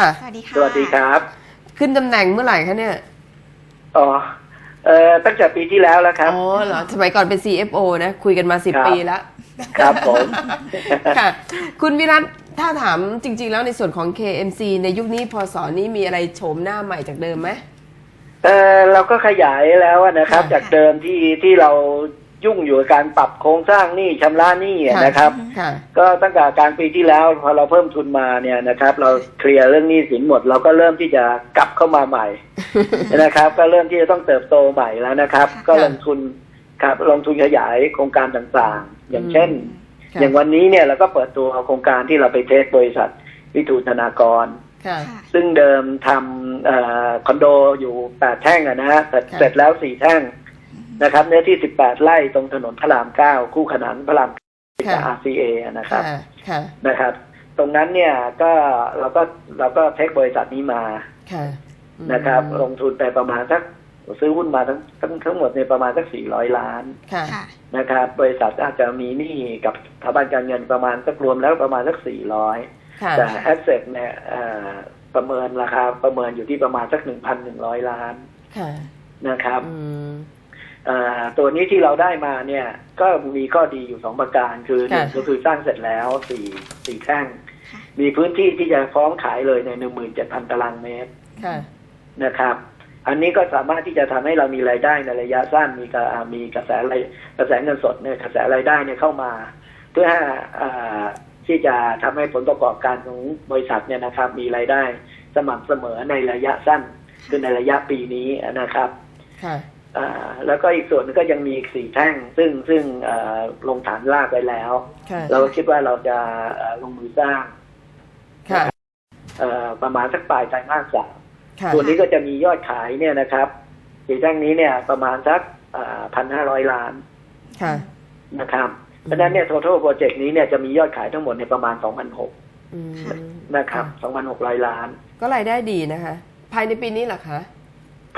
ค่ะสวัสดีค่ะ สวัสดีครับ ขึ้นตำแหน่งเมื่อไหร่คะเนี่ย อ๋อ เอ่อ ตั้งแต่ปีที่แล้วแล้วครับ อ๋อเหรอ สมัยก่อนเป็น CFO นะ คุยกันมาครับ10ปีแล้ว ครับผม ค่ะ คุณวิรัตถ้าถามจริง ๆ แล้วในส่วนของ KMC ในยุคนี้พศนี้มีอะไรโฉมหน้าใหม่จากเดิมไหม เออเราก็ขยายแล้วนะครับ ค่ะ จากเดิมที่ที่เรา ยุ่งอยู่กับการปรับโครงสร้างหนี้ชำระหนี้อะค่ะนะครับค่ะก็ตั้งแต่กลางปีที่แล้วพอเราเพิ่มทุนมาเนี่ยนะครับ เราเคลียร์เรื่องหนี้สินหมด เราก็เริ่มที่จะกลับเข้ามาใหม่นะครับ ก็เริ่มที่จะต้องเติบโตใหม่แล้วนะครับค่ะก็ลงทุนครับลงทุนขยายโครงการต่างๆ อย่างเช่นค่ะอย่างวันนี้เนี่ยเราก็เปิดตัวโครงการที่เราไปเทสบริษัทวิทูธนากรค่ะค่ะซึ่งเดิมทำเอ่อคอนโดอยู่แปดแท่งอะนะฮะแต่ค่ะเสร็จแล้วสี่แท่ง นะครับ เนื้อที่สิบแปดไร่ตรงถนนพระรามเก้าคู่ขนานพระรามกับ RCA นะครับค่ะค่ะนะครับ ตรงนั้นเนี่ยก็เราก็เราก็เทคบริษัทนี้มาค่ะอืมนะครับ ลงทุนไปประมาณสักซื้อหุ้นมาทั้งทั้งทั้งหมดในประมาณสักสี่ร้อยล้านค่ะค่ะนะครับ บริษัทอาจจะมีหนี้กับสถาบันการเงินประมาณสักรวมแล้วประมาณสักสี่ร้อยค่ะแต่แอสเซทเนี่ยเอ่อประเมินราคาประเมินอยู่ที่ประมาณสักหนึ่งพันหนึ่งร้อยล้านค่ะนะครับอืมเอ่อ ตัวนี้ที่เราได้มาเนี่ย ก็มีข้อดีอยู่สองประการ คือหนึ่งค่ะก็คือสร้างเสร็จแล้วสี่สี่แท่งค่ะมีพื้นที่ที่จะฟ้องขายเลยในหนึ่งหมื่นเจ็ดพันตารางเมตรค่ะนะครับ อันนี้ก็สามารถที่จะทำให้เรามีรายได้ในระยะสั้นมีกระอ่ามีกระแสรายกระแสเงินสดเนี่ยกระแสรายได้เนี่ยเข้ามา เพื่ออ่าที่จะทำให้ผลประกอบการของบริษัทเนี่ยนะครับ มีรายได้สม่ำเสมอในระยะสั้นคือในระยะปีนี้นะครับค่ะอ่า แล้วก็อีกส่วนหนึงก็ยังมีอีกสี่แท่ง ซึ่งซึ่งเอ่อลงฐานรากไปแล้วค่ะเราก็คิดว่าเราจะเอ่อลงมือสร้างค่ะเอ่อประมาณสักปลายไตรมาสสามค่ะส่วนนี้ก็จะมียอดขายเนี่ยนะครับสี่แท่งนี้เนี่ยประมาณสักพันห้าร้อยล้านค่ะนะครับเพราะฉะนั้นเนี่ย total project นี้เนี่ยจะมียอดขายทั้งหมดในยประมาณสองพันหกอืมนะครับสองพันหกร้อยล้าน ก็รายได้ดีนะคะ ภายในปีนี้เหรอคะ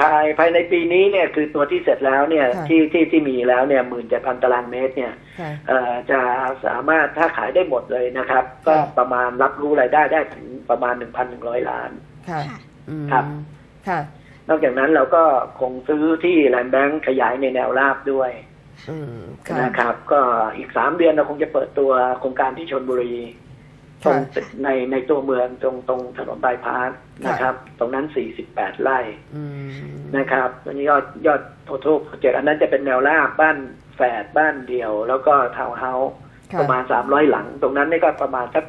ภายภายในปีนี้เนี่ยคือตัวที่เสร็จแล้วเนี่ยค่ะที่ที่ที่มีแล้วเนี่ยหมื่นเจ็ดพันตารางเมตรเนี่ยค่ะ เอ่อจะสามารถถ้าขายได้หมดเลยนะครับ ก็ค่ะ ประมาณรับรู้รายได้ได้ถึงประมาณหนึ่งพันหนึ่งร้อยล้าน ค่ะค่ะ อืมครับ ค่ะนอกจากนั้นเราก็คงซื้อที่แลนด์แบงค์ขยายในแนวราบด้วยอืมค่ะนะครับ ก็อีกสามเดือนเราคงจะเปิดตัวโครงการที่ชนบุรี ตรงค่ะในในตัวเมืองตรงตรงถนนบายพาสค่ะนะครับ ตรงนั้นสี่สิบแปดไร่อืมนะครับอันนี้ยอดยอดโททโปรเจกต์อันนั้นจะเป็นแนวราบบ้านแฝดบ้านเดี่ยว แล้วก็ทาวน์เฮาส์ค่ะประมาณสามร้อยหลัง ตรงนั้นนี่ก็ประมาณสัก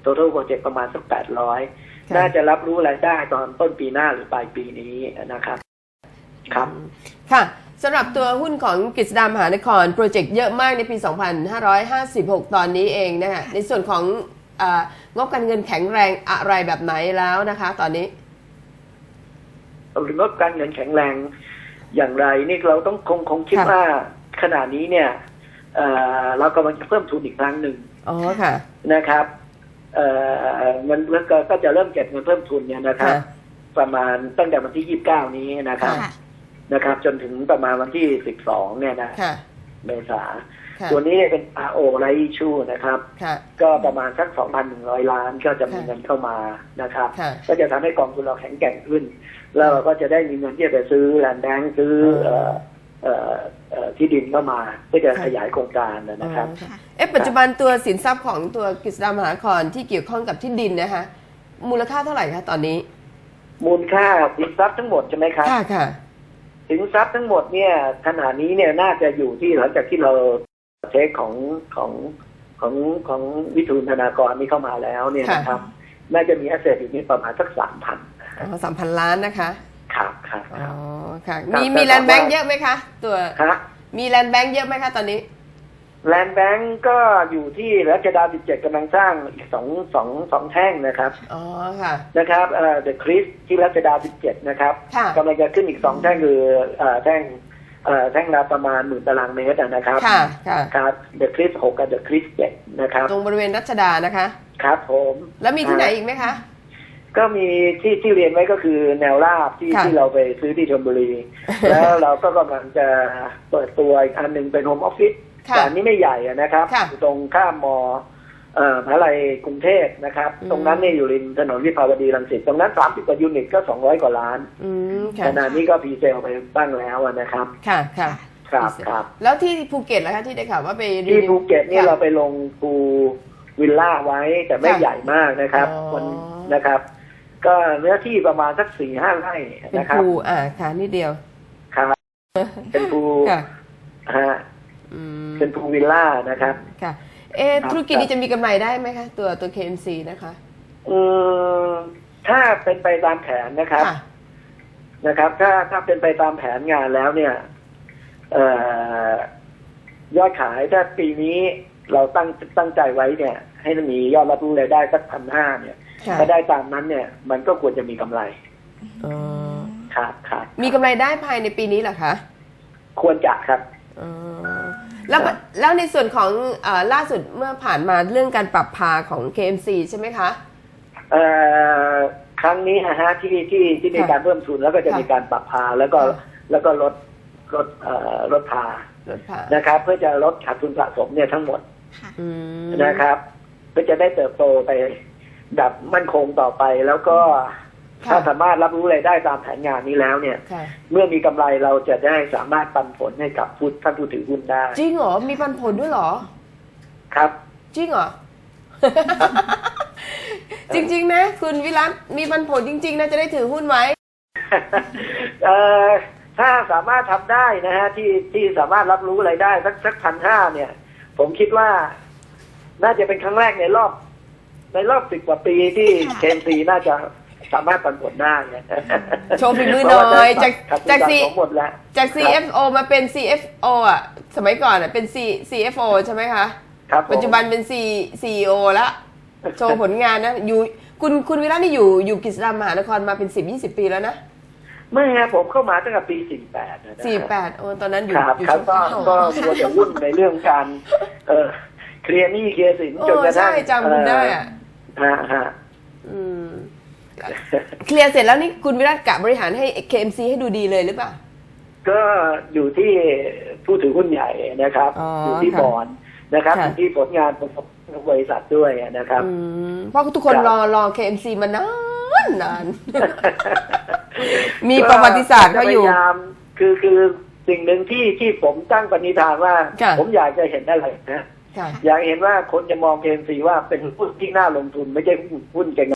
โททโปรเจกต์ประมาณสักแปดร้อยค่ะน่าจะรับรู้รายได้ตอนต้นปีหน้าหรือปลายปีนี้นะครับครับค่ะสำหรับตัวหุ้นของกฤษดามหานคร โปรเจกต์เยอะมากในปี 2556 ตอนนี้เองนะคะในส่วนของเอ่อ งบการเงินแข็งแรงอะไรแบบไหนแล้วนะคะ ตอนนี้หรืองบการเงินแข็งแรงอย่างไรนี่เราต้องคงคงคิดค่ะว่าขณะนี้เนี่ยเอ่อเรากำลังจะเพิ่มทุนอีกครั้งหนึ่งอ๋อค่ะนะครับเอ่อเงินแล้วก็ก็จะเริ่มเก็บเงินเพิ่มทุนเนี่ยนะครับค่ะประมาณตั้งแต่วันที่29นี้นะครับค่ะนะครับ จนถึงประมาณวันที่12เนี่ยนะค่ะ เมษาค่ะตัวนี้เนี่ยเป็น RO ไรชูนะครับค่ะก็ประมาณสัก 2,100 ล้านก็จะมีค่ะเงินเข้ามานะครับค่ะก็จะทำให้กองทุนเราแข็งแกร่งขึ้น แล้วเราก็จะได้มีเงินที่จะไปซื้อแลนด์แบงค์ซื้อเอ่อเอ่อเอ่อที่ดินเข้ามาเพื่อจะค่ะขยายโครงการนะครับอ๋อค่ะเอ๊ะปัจจุบันตัวสินทรัพย์ของตัวกฤษดามหานครที่เกี่ยวข้องกับที่ดินนะคะ มูลค่าเท่าไหร่คะตอนนี้ มูลค่าสินทรัพย์ทั้งหมดใช่ไหมครับค่ะค่ะ สินทรัพย์ทั้งหมดเนี่ยขณะนี้เนี่ยน่าจะอยู่ที่หลังจากที่เราเทคของของของของวิทูลธนากรนี่เข้ามาแล้วเนี่ยค่ะนะครับ น่าจะมีแอสเซทอยู่ที่ประมาณสักสามพันอ๋อสามพันล้านนะคะครับครับอ๋คอรับค่ะครับมีแต่มีแลนด์แบงค์ว่าเยอะไหมคะ ตัวฮะมีแลนด์แบงค์เยอะไหมคะตอนนี้ แลนด์แบงก์ก็อยู่ที่รัชดา17กำลังสร้างอีกสองสองสองแท่งนะครับ อ๋อค่ะ นะครับเอ่อ The Chris ที่รัชดา17นะครับค่ะกำลังจะขึ้นอีกสองแท่งคือเอ่อแท่งเอ่อแท่งละประมาณหมื่นตารางเมตรอะนะครับ ค่ะ ค่ะ ครับ The Chris 6กับ The Chris 7นะครับ ตรงบริเวณรัชดานะคะ ครับผม แล้วมีที่ไหนอีกไหมคะ ก็มีที่ที่เรียนไว้ก็คือแนวราบที่ค่ะที่เราไปซื้อที่ชลบุรี แล้วเราก็กำลังจะเปิดตัวอีกอันหนึ่งเป็นโฮมออฟฟิศค่ะ แต่อันนี้ไม่ใหญ่อะนะครับค่ะอยู่ตรงข้ามมเอ่อมหาลัยกรุงเทพนะครับอืมตรงนั้นเนี่ยอยู่ริมถนนวิภาวดีรังสิตตรงนั้นสามสิบกว่ายูนิตก็สองร้อยกว่าล้านอืมค่ะขณะนี้ก็พรีเซลไปบ้างแล้วอะนะครับ ค่ะค่ะครับครับ แล้วที่ภูเก็ตล่ะคะที่ได้ข่าวว่าไปรีที่วิวภูเก็ตเนี่ยค่ะเราไปลงปูวิลล่าไว้แต่ไม่ค่ะใหญ่มากนะครับอ๋อคนนะครับ ก็เนื้อที่ประมาณสักสี่ห้าไร่เป็นนะครับภูอ่าค่ะนิดเดียวครับเป็นปูค่ะฮะอืม เป็นปูวิลล่านะครับ ค่ะ เอะครับธุรกิจนี้จะมีกำไรได้ไหมคะ ตัวตัว KMC นะคะอืมถ้าเป็นไปตามแผนนะครับค่ะนะครับ ถ้าถ้าเป็นไปตามแผนงานแล้วเนี่ย เอ่อยอดขายถ้าปีนี้เราตั้งตั้งใจไว้เนี่ย ให้มันมียอดรับรู้รายได้สักพันห้าเนี่ยค่ะถ้าได้ตามนั้นเนี่ย มันก็ควรจะมีกำไรอ๋อครับครับมีกำไรได้ภายในปีนี้เหรอคะ ควรจะครับอ๋อ แล้วแล้วในส่วนของเออล่าสุดเมื่อผ่านมาเรื่องการปรับพาของ KMC ใช่ไหมคะเอ่อครั้งนี้นะฮะที่ที่ที่มีค่ะการเพิ่มทุนแล้วก็จะค่ะมีการปรับพาแล้วก็ค่ะแล้วก็ลดลดเอ่อลดพารถพานะครับ เพื่อจะลดขาดทุนสะสมเนี่ยทั้งหมดค่ะอืมนะครับ เพื่อจะได้เติบโตไปแบบมั่นคงต่อไปแล้วก็ค่ะ ถ้าสามารถรับรู้รายได้ตามแผนงานนี้แล้วเนี่ยค่ะเมื่อมีกำไรเราจะได้สามารถปันผลให้กับผู้ท่านผู้ถือหุ้นได้ จริงเหรอ มีปันผลด้วยเหรอ ครับ จริงเหรอ จริงๆนะคุณวิรัตมีปันผลจริง ๆ นะจะได้ถือหุ้นไว้เอ่อถ้าสามารถทำได้นะฮะที่ที่สามารถรับรู้รายได้สักสักพันห้าเนี่ย ผมคิดว่า น่าจะเป็นครั้งแรกในรอบ ในรอบสิบกว่าปีที่ค่ะเคนซีน่าจะ สามารถปันผลได้นะโชว์ฝีมือหน่อยจากครับจากซีซีหมดแล้วจาก CFO มาเป็น CFO อะ สมัยก่อนอะเป็น C CFO ใช่ไหมคะครับผมปัจจุบันเป็น C CEO แล้วโชว์ผลงานนะอยู่คุณคุณวิรัตนี่อยู่อยู่กิจดามหานครมาเป็น10 20ปีแล้วนะไม่ฮะผมเข้ามาตั้งแต่ปีสี่แปดนะ48โอ้ตอนนั้นอยู่ครับอยู่ครับช่วงก็เข้าก็มัวแต่วุ่นในเรื่องการ เออเคลียร์หนี้เคลียร์สินโอ้จนกระทั่ใช่งจำคุณได้อะเอ่อฮะฮะอืม เคลียร์เสร็จแล้วนี่คุณวิรัตกะบริหารให้ KMC ให้ดูดีเลยหรือเปล่า ก็อยู่ที่ผู้ถือหุ้นใหญ่นะครับ อ๋ออยู่ที่ค่ะบอร์ดนะครับค่ะ อยู่ที่ผลงานของบริษัทด้วยนะครับ อืมเพราะทุกคนครับรอรอ KMC มานานนาน มีประวัติศาสตร์เขาอยู่พยายามคือคือสิ่งหนึ่งที่ที่ผมตั้งปณิธานว่า ค่ะ ผมอยากจะเห็นอะไรนะ ค่ะ อยากเห็นว่าคนจะมองเกมซีว่าเป็นหุ้นที่น่าลงทุน ไม่ใช่หุ้นเก่งค่ะ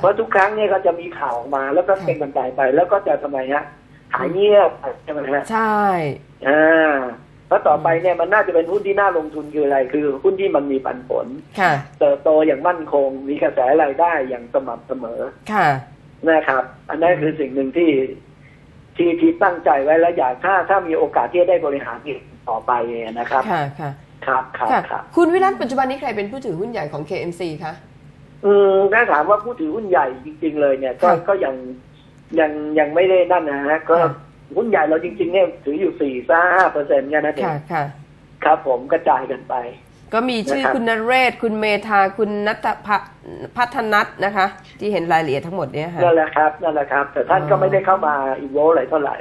เพราะทุกครั้งเนี่ยก็จะมีข่าวออกมา แล้วก็ค่ะเป็นกันตายไป แล้วก็จะทำไมฮะหายเงียบใช่ไหมฮะใช่อ่าเพราะต่อไปเนี่ยมันน่าจะเป็นหุ้นที่น่าลงทุนคืออะไร คือหุ้นที่มันมีปันผลค่ะเติบโตอย่างมั่นคง มีกระแสรายได้อย่างสม่ำเสมอค่ะนะครับ อันนั้นคือสิ่งหนึ่งที่ที่ที่ตั้งใจไว้แล้วอยากถ้าถ้ามีโอกาสที่จะได้บริหารอีกต่อไปนะครับ ค่ะค่ะครับครับค่ะครับคุณวิรัตปัจจุบันนี้ใครเป็นผู้ถือหุ้นใหญ่ของ KMC คะ อืมถ้าถามว่าผู้ถือหุ้นใหญ่จริง ๆ เลยเนี่ย ก็ค่ะก็ยังยังยังไม่ได้นั่นนะฮะก็ค่ะหุ้นใหญ่เราจริง ๆ เนี่ยถืออยู่สี่ห้าเปอร์เซ็นต์เนี่ยนะเองค่ะค่ะครับผมกระจายกันไป ก็มีชื่อนะครับคุณนเรศ คุณเมธาคุณนัทพะพัฒนัทนะคะ ที่เห็นรายละเอียดทั้งหมดเนี่ยค่ะนั่นแหละครับนั่นแหละครับ แต่ท่านอ๋อก็ไม่ได้เข้ามาอีโวอะไรเท่าไหร่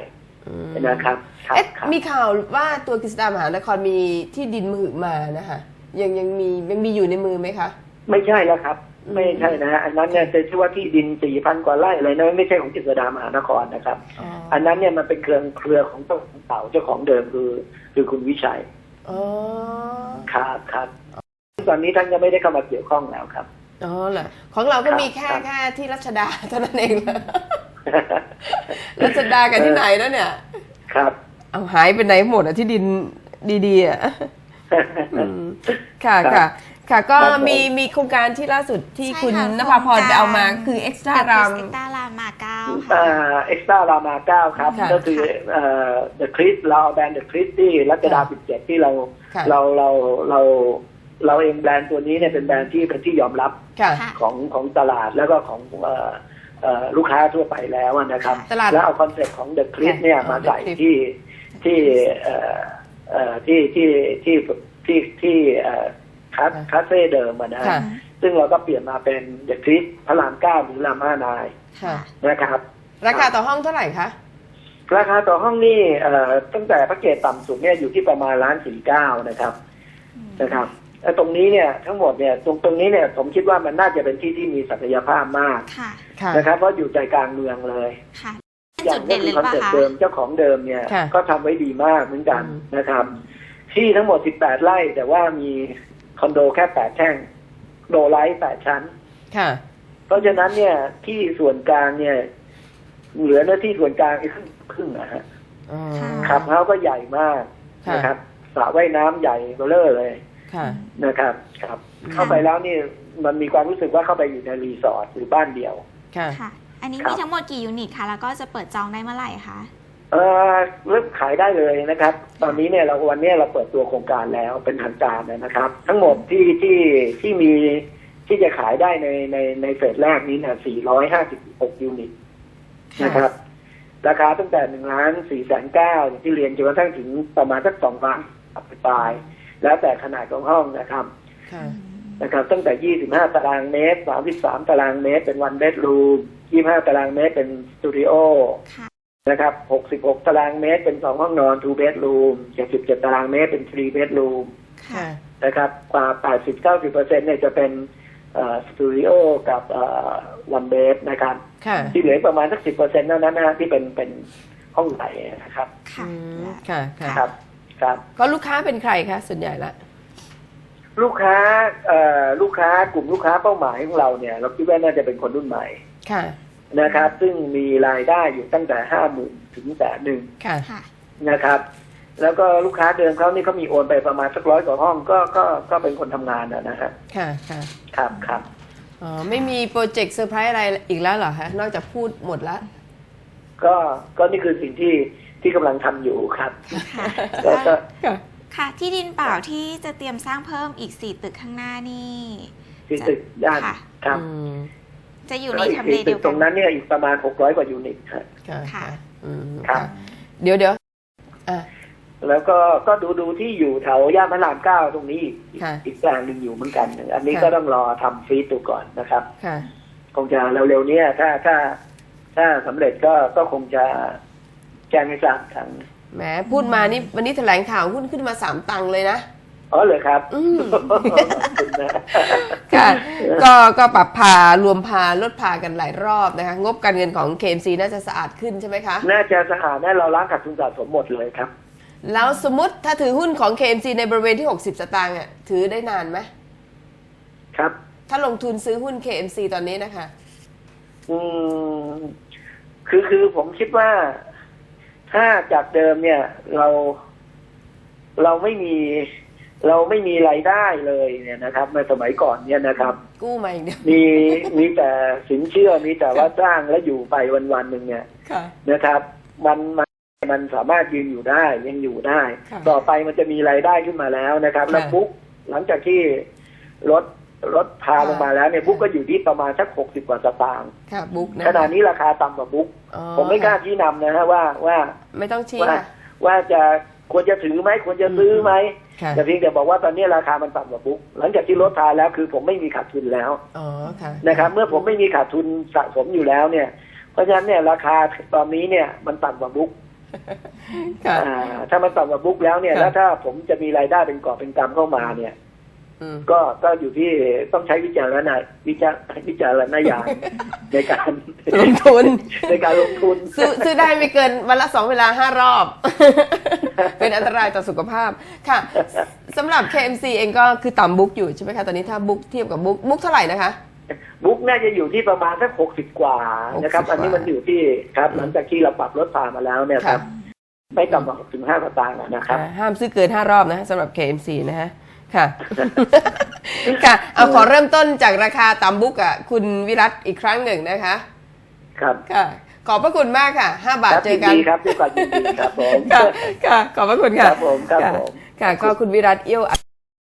อืมนะครับครับเอ๊ะครับมีข่าวว่าตัวกฤษดามหานครมีที่ดินมือมานะคะยังยังมียังมีอยู่ในมือไหมคะ ไม่ใช่แล้วครับอืม ไม่ใช่นะฮะอันนั้นเนี่ยจะชื่อว่าที่ดินสี่พันกว่าไร่อะไรนะไม่ใช่ของกิจดามหานครนะครับอ๋ออันนั้นเนี่ยมันเป็นเครือเครือของเจ้าของเก่าเจ้าของเดิมคือคือคุณวิชัยอ๋อครับครับตอนนี้ท่านยังไม่ได้เข้ามาเกี่ยวข้องแล้วครับอ๋อเหรอของเราก็ครับมีแค่ครับแค่ที่รัชดาเท่านั้นเองรัชดากับที่ไหนแล้วเนี่ย ครับ เอาหายไปไหนหมดอะที่ดินดีๆอะอืมค่ะครับค่ะ ค่ะก็ครับผมมีมีโครงการที่ล่าสุดที่ใช่คุณค่ะนภาพรโครงไปการเอามาคือเอ็กซ์ตร้ารามเอ็กซ์ตร้ารามาเก้าเอ่ค่ะอเอ็กซ์ตร้ารามาเก้าครับ ค่ะก็คือเอ่อเดอะคริสเราเอาแบรนด์เดอะคริสที่รัชดาค่ะสิบเจ็ดที่เราค่ะ เราเราเราเราเองแบรนด์ตัวนี้เนี่ยเป็นแบรนด์ที่เป็นที่ยอมรับค่ะ ค่ะ ของของตลาดแล้วก็ของเอ่อเอ่อลูกค้าทั่วไปแล้วนะครับ ตลาดแล้วเอาคอนเซ็ปต์ของเดอะคริสค่ะเนี่ยอ๋อมาใส่ The Crisp ที่ที่เอ่อเอ่อที่ที่ที่ที่ที่เอ่อ คาค่ะคาเฟ่เดิมอะนะค่ะซึ่งเราก็เปลี่ยนมาเป็นเดอะคริสพระรามเก้าหรือรามห้านายค่ะนะครับ ราคาต่อห้องเท่าไหร่คะราคาต่อห้องนี่เอ่อตั้งแต่แพ็กเกจต่ำสุดเนี่ยอยู่ที่ประมาณล้านสี่เก้านะครับนะครับแต่ตรงนี้เนี่ยทั้งหมดเนี่ยตรงตรงนี้เนี่ยผมคิดว่ามันน่าจะเป็นที่ที่มีศักยภาพมากค่ะค่ะนะครับเพราะอยู่ใจกลางเมืองเลยค่ะเป็นอย่าจุงดก็เด่นคืเลอยคอนป่ะเซ็ปต์คะเดิมเจ้าของเดิมเนี่ยค่ะก็ทำไว้ดีมากเหมือนกันอืมนะครับ ที่ทั้งหมด 18 ไร่แต่ว่ามี คอนโดแค่8แท่งโดไลท์8ชั้น ค่ะ เพราะฉะนั้นเนี่ยที่ส่วนกลางเนี่ย เหลือเนื้อที่ส่วนกลางอีกครึ่งครึ่งนะฮะอ๋อขับเฮาส์ก็ใหญ่มากค่ะนะครับสระว่ายน้ำใหญ่เบลเลอร์เลยค่ะนะครับ ครับค่ะเข้าไปแล้วนี่มันมีความรู้สึกว่าเข้าไปอยู่ในรีสอร์ทหรือบ้านเดียว ค่ะค่ะอันนี้ครับมีทั้งหมดกี่ยูนิตคะแล้วก็จะเปิดจองได้เมื่อไหร่คะ เออเริ่มขายได้เลยนะครับ ตอนนี้เนี่ยเราวันนี้เราเปิดตัวโครงการแล้วเป็นทางการนะครับ ทั้งหมดที่ที่ที่มีที่จะขายได้ในในในเฟสแรกนี้เนี่ย456 ยูนิตนะครับ ราคาตั้งแต่หนึ่งล้านสี่แสนเก้าอย่างที่เรียนจนกระทั่งถึงประมาณสักสองล้านปลายๆแล้วแต่ขนาดของห้องนะครับค่ะนะครับ ตั้งแต่ 25 ตารางเมตร 33 ตารางเมตร เป็นวันเบดรูม 25 ตารางเมตรเป็นสตูดิโอค่ะ นะครับ 66 ตารางเมตรเป็น 2 ห้องนอน2 bedroom 77 ตารางเมตรเป็น3 bedroom ค่ะค่ะ นะครับกว่า 80-90%เนี่ยจะเป็นสตูดิโอกับวันเบดนะครับ ค่ะ ที่เหลือประมาณสัก 10%เท่านั้นนะฮะที่เป็นเป็นห้องไหนนะครับ ค่ะ อืมค่ะค่ะครับครับ ก็ลูกค้าเป็นใครคะส่วนใหญ่ละ ลูกค้าเอ่อลูกค้ากลุ่มลูกค้าเป้าหมายของเราเนี่ย เราคิดว่าน่าจะเป็นคนรุ่นใหม่ ค่ะ นะครับ ซึ่งมีรายได้อยู่ตั้งแต่ห้าหมื่นถึงแสนหนึ่งค่ะค่ะนะครับ แล้วก็ลูกค้าเดิมเขานี่เขามีโอนไปประมาณสักร้อยกว่าห้องก็ก็ก็เป็นคนทำงานนะนะฮะค่ะค่ะครับครับอ๋อไม่มีโปรเจกต์เซอร์ไพรส์อะไรอีกแล้วเหรอคะนอกจากพูดหมดละก็ก็นี่คือสิ่งที่ที่กำลังทำอยู่ครับค่ะก็ก็ค่ะค่ะที่ดินเปล่าที่จะเตรียมสร้างเพิ่มอีกสี่ตึกข้างหน้านี่ที่ตึกย่านค่ะครับอืม จะอยู่ก็ในอีกทำเลตึเดียกวตกัรนงนั้นเนี่ยอีกประมาณหกร้อยกว่ายูนิตครับค่ะค่ะอืมครับค่ะเดี๋ยวเดี๋ยวอะแล้วก็ก็ดูดูที่อยู่แถวย่านพระรามเก้าตรงนี้ อีกค่ะอีกแปลงหนึ่งอยู่เหมือนกัน อันนี้ค่ะก็ต้องรอทำฟีดดูก่อนนะครับค่ะคงจะเร็วๆเนี้ถ้าถ้าถ้าสำเร็จก็ก็คงจะแจ้งให้ทราบทางแหมพูดมานี่วันนี้แถลงข่าวหุ้นขึ้นมาสามตังค์เลยนะ อ๋อเหรอครับอืมขอบคุณนะค่ะก็ก็ปรับพารวมพาลดพากันหลายรอบนะคะ งบการเงินของ KMC น่าจะสะอาดขึ้นใช่ไหมคะ น่าจะสะอาดแน่เราล้างขาดทุนสะสมหมดเลยครับ แล้วสมมติถ้าถือหุ้นของ KMC ในบริเวณที่ 60 สตางค์อะถือได้นานไหมครับ ถ้าลงทุนซื้อหุ้น KMC ตอนนี้นะคะ อืมคือคือผมคิดว่า ถ้าจากเดิมเนี่ย เราเราไม่มี เราไม่มีรายได้เลยเนี่ยนะครับในสมัยก่อนเนี่ยนะครับ กู้มาอีกเดียวมีมีแต่สินเชื่อมีแต่ว่าจ้างแล้วอยู่ไปวันๆหนึ่งเนี่ยค่ะนะครับ มันมันมันสามารถยืนอยู่ได้ยังอยู่ได้ค่ะต่อไปมันจะมีรายได้ขึ้นมาแล้วนะครับ แล้วค่ะบุ๊กหลังจากที่รถรถพาลงมาแล้วเนี่ยบุ๊กก็อยู่ที่ประมาณสักหกสิบกว่าสตางค์ค่ะบุ๊กนะขณะนี้ราคาต่ำกว่าบุ๊กอ๋อผมไม่กล้าชี้นำนะฮะว่าว่า ไม่ต้องชี้ว่าค่ะว่าจะควรจะถือไหมควรจะซื้อไหมค่ะ แต่เพียงแต่บอกว่าตอนนี้ราคามันต่ำกว่าบุ๊กหลังจากที่รถพาแล้วคือผมไม่มีขาดทุนแล้วอ๋อค่ะนะครับเมื่อผมไม่มีขาดทุนสะสมอยู่แล้วเนี่ย เพราะฉะนั้นเนี่ยราคาตอนนี้เนี่ยมันต่ำกว่าบุ๊กค่ะอ่าถ้ามันต่ำกว่าบุ๊กแล้วเนี่ยค่ะแล้วถ้าผมจะมีรายได้เป็นกอบเป็นกำเข้ามาเนี่ยอืม ก็ก็อยู่ที่ต้องใช้วิจารณญาณวิจารวิจารณญาณในการลงทุนในการลงทุนซื้อซื้อได้ไม่เกินวันละสองเวลาห้ารอบ เป็นอันตรายต่อสุขภาพค่ะสำหรับ KMC เองก็คือต่ำบุ๊กอยู่ใช่ไหมคะ ตอนนี้ถ้าบุ๊กเทียบกับบุ๊กบุ๊กเท่าไหร่นะคะบุ๊กน่าจะอยู่ที่ประมาณสักหกสิบกว่านะครับ60อันนี้มันอยู่ที่ครับหลังจากที่เราปรับลดพามาแล้วเนี่ยครับ ไม่ต่ำกว่าหกถึงห้าสตางค์อะนะครับอ่าห้ามซื้อเกิน5รอบนะสำหรับ KMC นะฮะ ค่ะ ค่ะ เอาขอเริ่มต้นจากราคาต่ำบุ๊กอะคุณวิรัตอีกครั้งหนึ่งนะคะ ครับค่ะ ขอบพระคุณมากค่ะ5บาทครับเจยิอนกันดีครับด้วยความยินดีครับผมค่ะค่ะขอบพระคุณค่ะ ครับผมครับะผมค่ะก็คุณวิรัตเอี้ยว